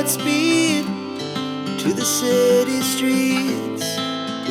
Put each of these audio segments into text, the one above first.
hearts beat to the city streets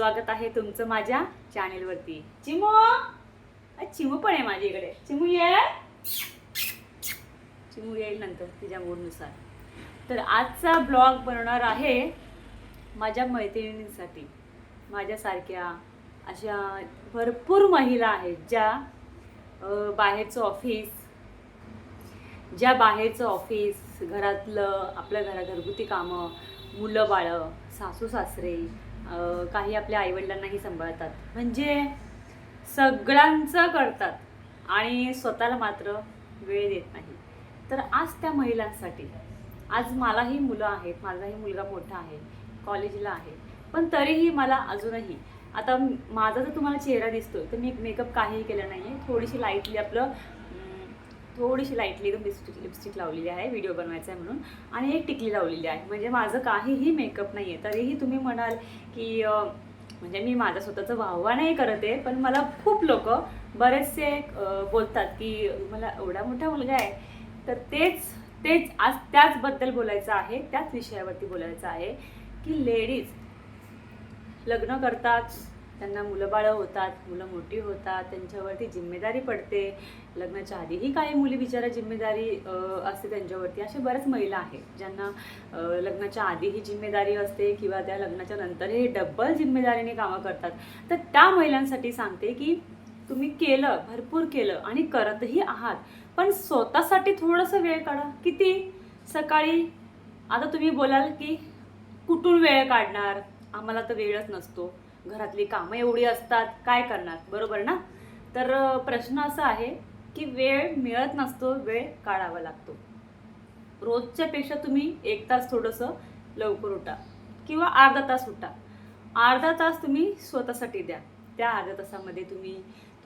स्वागत आहे तुमचं माझ्या चॅनेलवरती. चिमू! चिमू पण आहे माझ्याकडे चिमू ये. चिमू येईल नंतर तिच्या मूडनुसार. तर आजचा ब्लॉग बनवणार आहे माझ्या मैत्रिणींसाठी. माझ्यासारख्या अशा भरपूर महिला आहेत ज्या बाहेरचं ऑफिस ज्या बाहेरचं ऑफिस घरातलं आपल्या घरा घरगुती कामं मुलं बाळं सासू सासरे काही आपल्या आईवडिलांनाही सांभाळतात. म्हणजे सगळ्यांचं करतात आणि स्वतःला मात्र वेळ देत नाही. तर आज त्या महिलांसाठी आज मलाही मुलं आहेत माझाही मुलगा मोठा आहे कॉलेजला आहे पण तरीही मला अजूनही आता माझा जर तुम्हाला चेहरा दिसतोय तर मी मेकअप काहीही केला नाही आहे थोडीशी लाईटली आपलं थोडीशी लाईटली एकदम लिपस्टिक लिपस्टिक लावलेली आहे व्हिडिओ बनवायचा आहे म्हणून. आणि एक टिकली लावलेली आहे. म्हणजे माझं काहीही मेकअप नाही आहे तरीही तुम्ही म्हणाल की म्हणजे मी माझा स्वतःचं वाहवा नाही करत आहे पण मला खूप लोक बरेचसे बोलतात की मला एवढा मोठा मुलगा आहे. तर तेच तेच आज त्याचबद्दल बोलायचं आहे त्याच विषयावरती बोलायचं आहे की लेडीज लग्न करतात त्यांना मुलं बाळं होतात मुलं मोठी होतात त्यांच्यावरती जिम्मेदारी पडते. लग्नाच्या आधीही काही मुली बिचारा जिम्मेदारी असते त्यांच्यावरती. अशा बऱ्याच महिला आहेत ज्यांना लग्नाच्या आधीही जिम्मेदारी असते किंवा त्या लग्नाच्या नंतरही डब्बल जिम्मेदारीने कामं करतात. तर त्या महिलांसाठी सांगते की तुम्ही केलं भरपूर केलं आणि करतही आहात. पण स्वतःसाठी थोडंसं वेळ काढा. किती? सकाळी आता तुम्ही बोलाल की कुठून वेळ काढणार? आम्हाला तर वेळच नसतो. घरातली कामं एवढी असतात काय करणार? बरोबर ना? तर प्रश्न असा आहे की वेळ मिळत नसतो वेळ काढावा लागतो. रोजच्या पेक्षा तुम्ही एक तास थोडंसं लवकर उठा किंवा अर्धा तास उठा. अर्धा तास तुम्ही स्वतःसाठी द्या. त्या अर्ध्या तासामध्ये तुम्ही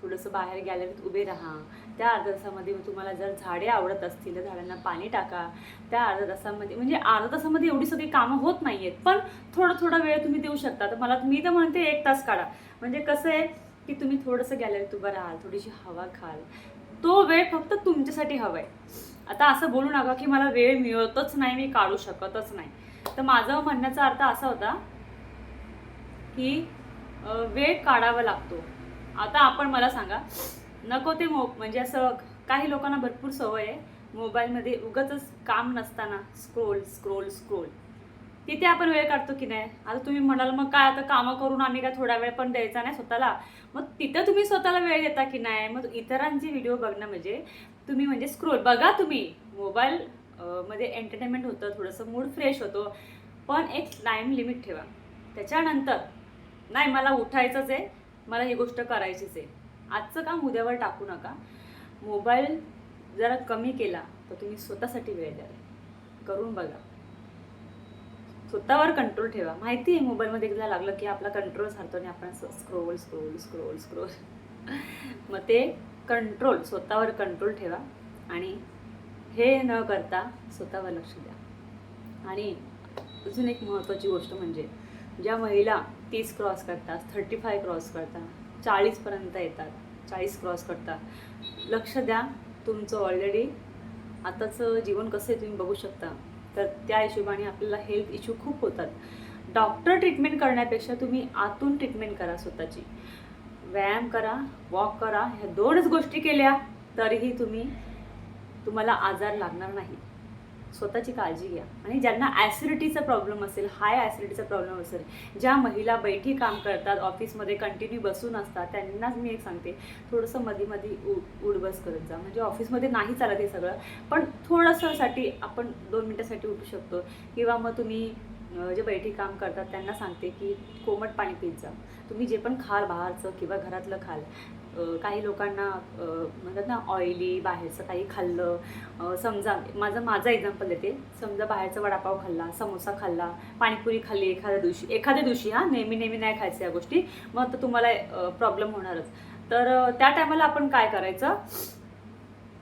थोडंसं बाहेर गॅलरीत उभे राहा. त्या अर्ध्या तासामध्ये तुम्हाला जर झाडे आवडत असतील तर झाडांना पाणी टाका. त्या अर्ध्या तासामध्ये म्हणजे अर्ध्या तासामध्ये एवढी सगळी कामं होत नाही आहेत पण थोडं थोडा वेळ तुम्ही देऊ शकता. तर मला मी तर म्हणते एक तास काढा. म्हणजे कसं आहे की तुम्ही थोडंसं गॅलरीत उभं राहाल थोडीशी हवा खाल. तो वेळ फक्त तुमच्यासाठी हवा आहे आता असं बोलू नका की मला वेळ मिळतच नाही मी काढू शकतच नाही. तर माझं म्हणण्याचा अर्थ असा होता की वेळ काढावा लागतो. आता आपण मला सांगा नको ते मो म्हणजे असं काही लोकांना भरपूर सवय आहे मोबाईलमध्ये उगाच काम नसताना स्क्रोल स्क्रोल स्क्रोल तिथे आपण वेळ काढतो की नाही? आता तुम्ही म्हणाल मग काय आता कामं करून आम्ही काय थोडा वेळ पण द्यायचा नाही स्वतःला? मग तिथं तुम्ही स्वतःला वेळ देता की नाही? मग इतरांची व्हिडिओ बघणं म्हणजे तुम्ही म्हणजे स्क्रोल बघा तुम्ही मोबाईल मध्ये एंटरटेनमेंट होतं थोडंसं मूड फ्रेश होतो पण एक टाईम लिमिट ठेवा. त्याच्यानंतर नाही मला उठायचंच आहे मला ही गोष्ट करायचीच आहे. आजचं काम उद्यावर टाकू नका. मोबाईल जरा कमी केला तर तुम्ही स्वतःसाठी वेळ द्या. करून बघा. स्वतःवर कंट्रोल ठेवा. माहिती आहे मोबाईलमध्ये एकदा लागलं की आपला कंट्रोल हरतो आणि आपण स्क्रोल स्क्रोल स्क्रोल स्क्रोल मग ते कंट्रोल स्वतःवर कंट्रोल ठेवा आणि हे न करता स्वतःवर लक्ष द्या. आणि अजून एक महत्त्वाची गोष्ट म्हणजे ज्या महिला तीस क्रॉस करतात थर्टी फाय क्रॉस करतात चाळीसपर्यंत येतात चाळीस क्रॉस करतात. लक्ष द्या तुमचं ऑलरेडी आताचं जीवन कसं आहे तुम्ही बघू शकता. तर त्या हिशोबाने आपल्याला हेल्थ इश्यू खूप होतात. डॉक्टर ट्रीटमेंट करण्यापेक्षा तुम्ही आतून ट्रीटमेंट करा स्वतःची. व्यायाम करा वॉक करा ह्या दोनच गोष्टी केल्या तरीही तुम्ही तुम्हाला आजार लागणार नाही. स्वतःची काळजी घ्या. आणि ज्यांना ॲसिडिटीचा प्रॉब्लेम असेल हाय ॲसिडिटीचा प्रॉब्लेम असेल ज्या महिला बैठी काम करतात ऑफिसमध्ये कंटिन्यू बसून असतात त्यांनाच मी एक सांगते थोडंसं मध्ये मध्ये उ उडबस करत जा. म्हणजे ऑफिसमध्ये नाही चालत हे सगळं पण थोडंसंसाठी आपण दोन मिनटासाठी उठू शकतो. किंवा मग तुम्ही जे बैठी काम करतात त्यांना सांगते की कोमट पाणी पित जा. तुम्ही जे पण खाल बाहेरचं किंवा घरातलं खाल काही लोकांना म्हणतात ना ऑइली बाहेरचं काही खाल्लं. समजा माझं माझं एक्झाम्पल देते. समजा बाहेरचा वडापाव खाल्ला समोसा खाल्ला पाणीपुरी खाल्ली एखाद्या दिवशी एखाद्या दिवशी हां नेहमी नेहमी नाही खायचं या गोष्टी मग तर तुम्हाला प्रॉब्लेम होणारच. तर त्या टायमाला आपण काय करायचं?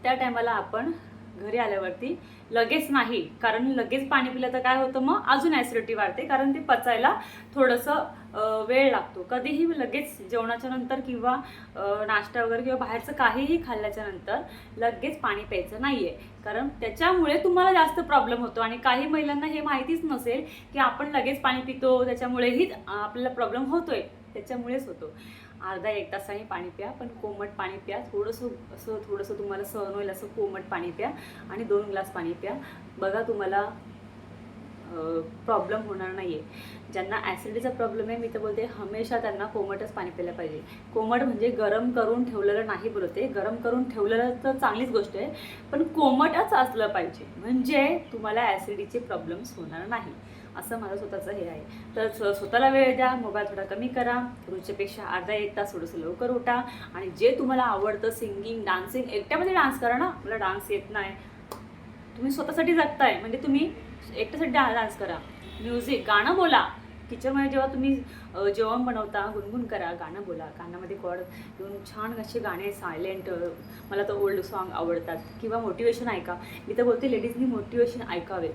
त्या टायमाला आपण घरी आल्यावरती लगेच नाही कारण लगेच पाणी पिलं तर काय होतं मग? अजून ॲसिडिटी वाढते कारण ते पचायला थोडंसं वेळ लागतो. कधीही लगेच जेवणाच्या नंतर किंवा नाश्ता वगैरे किंवा बाहेरचं काहीही खाल्ल्याच्या नंतर लगेच पाणी प्यायचं नाही आहे कारण त्याच्यामुळे तुम्हाला जास्त प्रॉब्लेम होतो. आणि काही महिलांना हे माहितीच नसेल की आपण लगेच पाणी पितो त्याच्यामुळेही आपल्याला प्रॉब्लेम होतोय. त्याच्यामुळेच होतो. अर्धा एक तासाने पाणी प्या पण कोमट पाणी प्या. थोडंसं असं थोडंसं तुम्हाला सहन होईल असं कोमट पाणी प्या आणि दोन ग्लास पाणी प्या. बघा तुम्हाला प्रॉब्लेम होणार नाही आहे ज्यांना ॲसिडीचा प्रॉब्लेम आहे मी तर बोलते हमेशा त्यांना कोमटच पाणी प्यायला पाहिजे. कोमट म्हणजे गरम करून ठेवलेलं नाही बोलते गरम करून ठेवलेलं तर चांगलीच गोष्ट आहे पण कोमटच असलं पाहिजे. म्हणजे तुम्हाला ॲसिडीचे प्रॉब्लेम्स होणार नाही. असं माझं स्वतःचं हे आहे. तर स्वतःला वेळ द्या मोबाईल थोडा कमी करा. रोजच्यापेक्षा अर्धा एक तास थोडंसं लवकर उठा. आणि जे तुम्हाला आवडतं सिंगिंग डान्सिंग एकट्यामध्ये डान्स करा ना. मला डान्स येत नाही. तुम्ही स्वतःसाठी जगताय. म्हणजे तुम्ही एकट्यासाठी डान्स करा. म्युझिक गाणं बोला. किचनमध्ये जेव्हा तुम्ही जेवण बनवता गुणगुण करा गाणं बोला. कानामध्ये कॉड घेऊन छान असे गाणे सायलेंट मला तर ओल्ड सॉन्ग आवडतात. किंवा मोटिवेशन ऐका. मी तर बोलते लेडीजनी मोटिवेशन ऐकावे.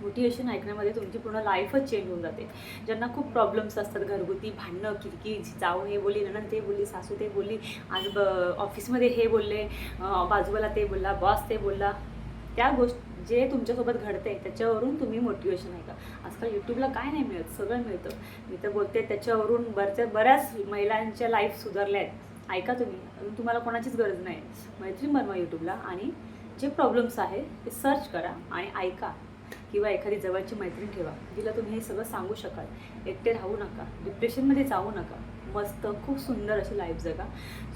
मोटिवेशन ऐकण्यामध्ये तुमची पूर्ण लाईफच चेंज होऊन जाते. ज्यांना खूप प्रॉब्लेम्स असतात घरगुती भांडणं किरकी जाऊ हे बोली ननंद ते बोलली सासू ते बोलली आज ब ऑफिसमध्ये हे बोलले अं, बाजूला ते बोलला बॉस ते बोलला त्या गोष्ट जे तुमच्यासोबत घडते त्याच्यावरून तुम्ही मोटिवेशन ऐका आजकाल यूट्यूबला काय नाही मिळत सगळं मिळतं. मी तर बोलते त्याच्यावरून बरच्या बऱ्याच महिलांच्या लाईफ सुधारल्या आहेत. ऐका तुम्ही अजून तुम्हाला कोणाचीच गरज नाही. मैत्रीण बनवा यूट्यूबला आणि जे प्रॉब्लेम्स आहे ते सर्च करा आणि ऐका. किंवा एखादी जवळची मैत्रीण ठेवा तिला तुम्ही हे सगळं सांगू शकाल. एकटे राहू नका डिप्रेशनमध्ये जाऊ नका. मस्त खूप सुंदर अशी लाईफ जगा.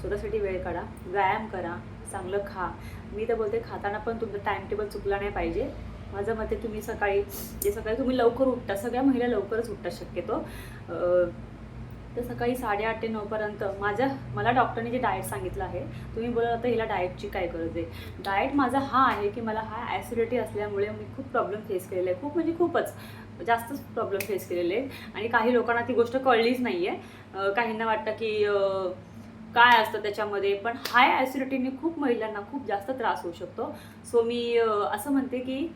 स्वतःसाठी वेळ काढा व्यायाम करा चांगलं खा. मी तर बोलते खाताना पण तुमचं टाईम टेबल चुकला नाही पाहिजे. माझं मते तुम्ही सकाळी जे सकाळी तुम्ही लवकर उठता सगळ्या महिला लवकरच उठता शक्यतो. तर सकाळी साडेआठ ते नऊपर्यंत माझ्या मला डॉक्टरने जे डाएट सांगितलं आहे तुम्ही बोलत आता हिला डाएटची काय गरज आहे. डाएट माझा हा आहे की मला हा ॲसिडिटी असल्यामुळे मी खूप प्रॉब्लेम फेस केलेला आहे. खूप म्हणजे खूपच जास्तच प्रॉब्लेम फेस केलेले आहेत आणि काही लोकांना ती गोष्ट कळलीच नाही आहे काहींना वाटतं की काय असतं त्याच्यामध्ये? पण हाय ॲसिडिटीने खूप महिलांना खूप जास्त त्रास होऊ शकतो. सो मी असं म्हणते की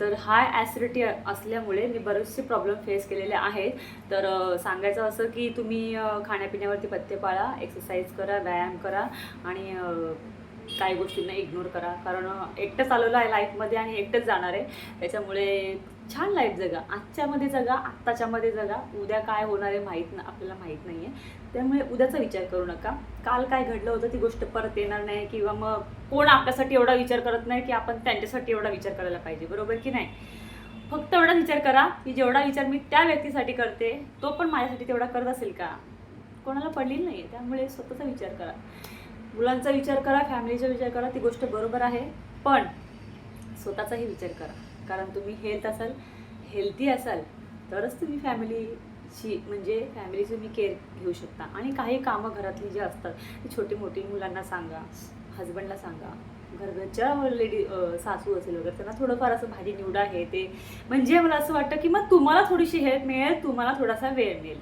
तर हाय ॲसिडिटी असल्यामुळे मी बरेचसे प्रॉब्लेम फेस केलेले आहेत. तर सांगायचं असं की तुम्ही खाण्यापिण्यावरती पथ्य पाळा एक्सरसाइज करा व्यायाम करा आणि काही गोष्टींना इग्नोर करा. कारण एकटं चालवलं आहे लाईफमध्ये आणि एकटंच जाणार आहे. त्याच्यामुळे छान लाईफ जगा. आजच्यामध्ये जगा आत्ताच्यामध्ये जगा. उद्या काय होणार आहे माहीत ना आपल्याला माहीत नाही आहे त्यामुळे उद्याचा विचार करू नका. काल काय घडलं होतं ती गोष्ट परत येणार नाही किंवा मग कोण आपल्यासाठी एवढा विचार करत नाही की आपण त्यांच्यासाठी एवढा विचार करायला पाहिजे. बरोबर की नाही? फक्त एवढा विचार करा की जेवढा विचार मी त्या व्यक्तीसाठी करते तो पण माझ्यासाठी तेवढा करत असेल का? कोणाला पडलेली नाही आहे त्यामुळे स्वतःचा विचार करा. मुलांचा विचार करा फॅमिलीचा विचार करा ती गोष्ट बरोबर आहे. पण स्वतःचाही विचार करा. कारण तुम्ही हेल्थ असाल हेल्दी असाल तरच तुम्ही फॅमिलीची म्हणजे फॅमिलीची तुम्ही केअर घेऊ शकता. आणि काही कामं घरातली जी असतात ती छोटी मोठी मुलांना सांगा हजबंडला सांगा. घरच्या लेडी सासू असेल वगैरे त्यांना थोडंफार असं भाजी निवडा हे ते. म्हणजे मला असं वाटतं की मग तुम्हाला थोडीशी हेल्प मिळेल तुम्हाला थोडासा वेळ मिळेल.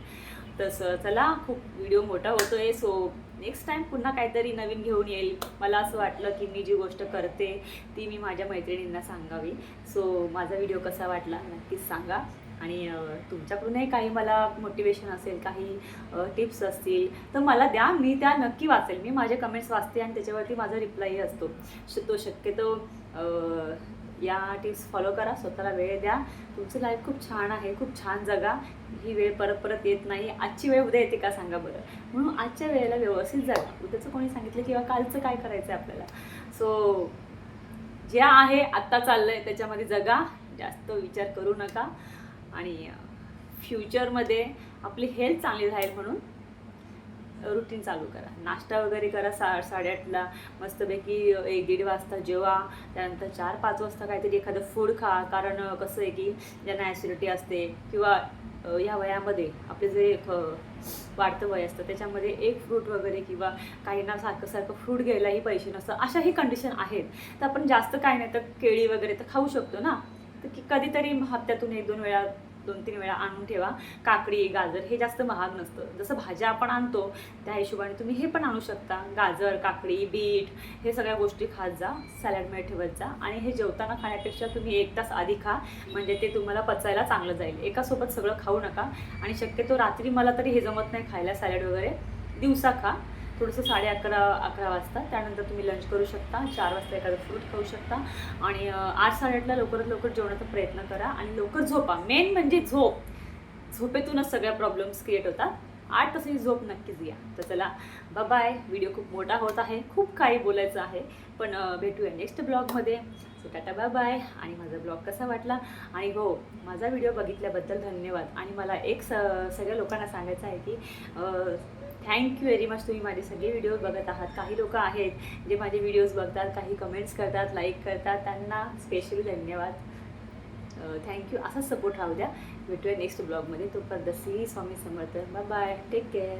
तसं चला खूप व्हिडिओ मोठा होतोय सो नेक्स्ट टाईम पुन्हा काहीतरी नवीन घेऊन येईल. मला असं वाटलं की मी जी गोष्ट करते ती मी माझ्या मैत्रिणींना सांगावी. सो माझा व्हिडिओ कसा वाटला नक्कीच सांगा. आणि तुमच्याकडूनही काही मला मोटिवेशन असेल काही टिप्स असतील तर मला द्या. मी त्या नक्की वाचेल. मी माझे कमेंट्स वाचते आणि त्याच्यावरती माझा रिप्लाय असतो. श- तो शक्यतो या टिप्स फॉलो करा. स्वतःला वेळ द्या. तुमचं लाईफ खूप छान आहे. खूप छान जगा. ही वेळ परत परत येत नाही. आजची वेळ उद्या येते का सांगा बरं. म्हणून आजच्या वेळेला व्यवस्थित जागा. उद्याचं कोणी सांगितलं किंवा कालचं काय करायचं आहे आपल्याला? सो जे आहे आत्ता चाललं आहे त्याच्यामध्ये जगा. जास्त विचार करू नका. आणि फ्युचरमध्ये आपली हेल्थ चांगली राहील म्हणून रुटीन चालू करा. नाश्ता वगैरे करा सा साडेआठला. मस्तपैकी एक दीड वाजता जेवा. त्यानंतर चार पाच वाजता काहीतरी एखादं फूड खा. कारण कसं आहे की ज्यांना ॲसिडिटी असते किंवा ह्या वयामध्ये आपले जे वाढतं वय असतं त्याच्यामध्ये एक फ्रूट वगैरे किंवा काहींना सारखं सारखं फ्रूट घ्यायलाही पैसे नसतं. अशाही कंडिशन आहेत. तर आपण जास्त काय नाही तर केळी वगैरे तर खाऊ शकतो ना. तर की कधीतरी हप्त्यातून एक दोन वेळा दोन तीन वेळा आणून ठेवा. काकडी गाजर हे जास्त महाग नसतं. जसं भाज्या आपण आणतो त्या हिशोबाने तुम्ही हे पण आणू शकता. गाजर काकडी बीट हे सगळ्या गोष्टी खात जा सॅलडमध्ये ठेवत जा आणि हे जेवताना खाण्यापेक्षा तुम्ही एक तास आधी खा म्हणजे ते तुम्हाला पचायला चांगलं जाईल. एकासोबत सगळं खाऊ नका आणि शक्यतो रात्री मला तरी हे जमत नाही खायला सॅलड वगैरे. दिवसा खा. थोडंसं साडे अकरा अकरा वाजता. त्यानंतर तुम्ही लंच करू शकता. चार वाजता एखादं फ्रूट खाऊ शकता. आणि आठ साडेआठला लवकरात लवकर जेवणाचा प्रयत्न करा आणि लवकर झोपा. मेन म्हणजे झोप. झोपेतूनच सगळ्या प्रॉब्लेम्स क्रिएट होतात. आठ तासाची झोप नक्कीच घ्या. तर चला बाय व्हिडिओ खूप मोठा होत आहे. खूप काही बोलायचं आहे. पण भेटूया नेक्स्ट ब्लॉगमध्ये सो टाटा बाय बाय आणि माझा ब्लॉग कसा वाटला? आणि हो माझा व्हिडिओ बघितल्याबद्दल धन्यवाद. आणि मला एक स सगळ्या लोकांना सांगायचं आहे की थँक्यू व्हेरी मच तुम्ही माझे सगळे व्हिडिओज बघत आहात. काही लोक आहेत जे माझे व्हिडिओज बघतात काही कमेंट्स करतात लाईक करतात. त्यांना स्पेशली धन्यवाद. थँक्यू असाच सपोर्ट राहू द्या. भेटूया नेक्स्ट ब्लॉगमध्ये तोपर्यंत Shri Swami Samarth. Bye bye take care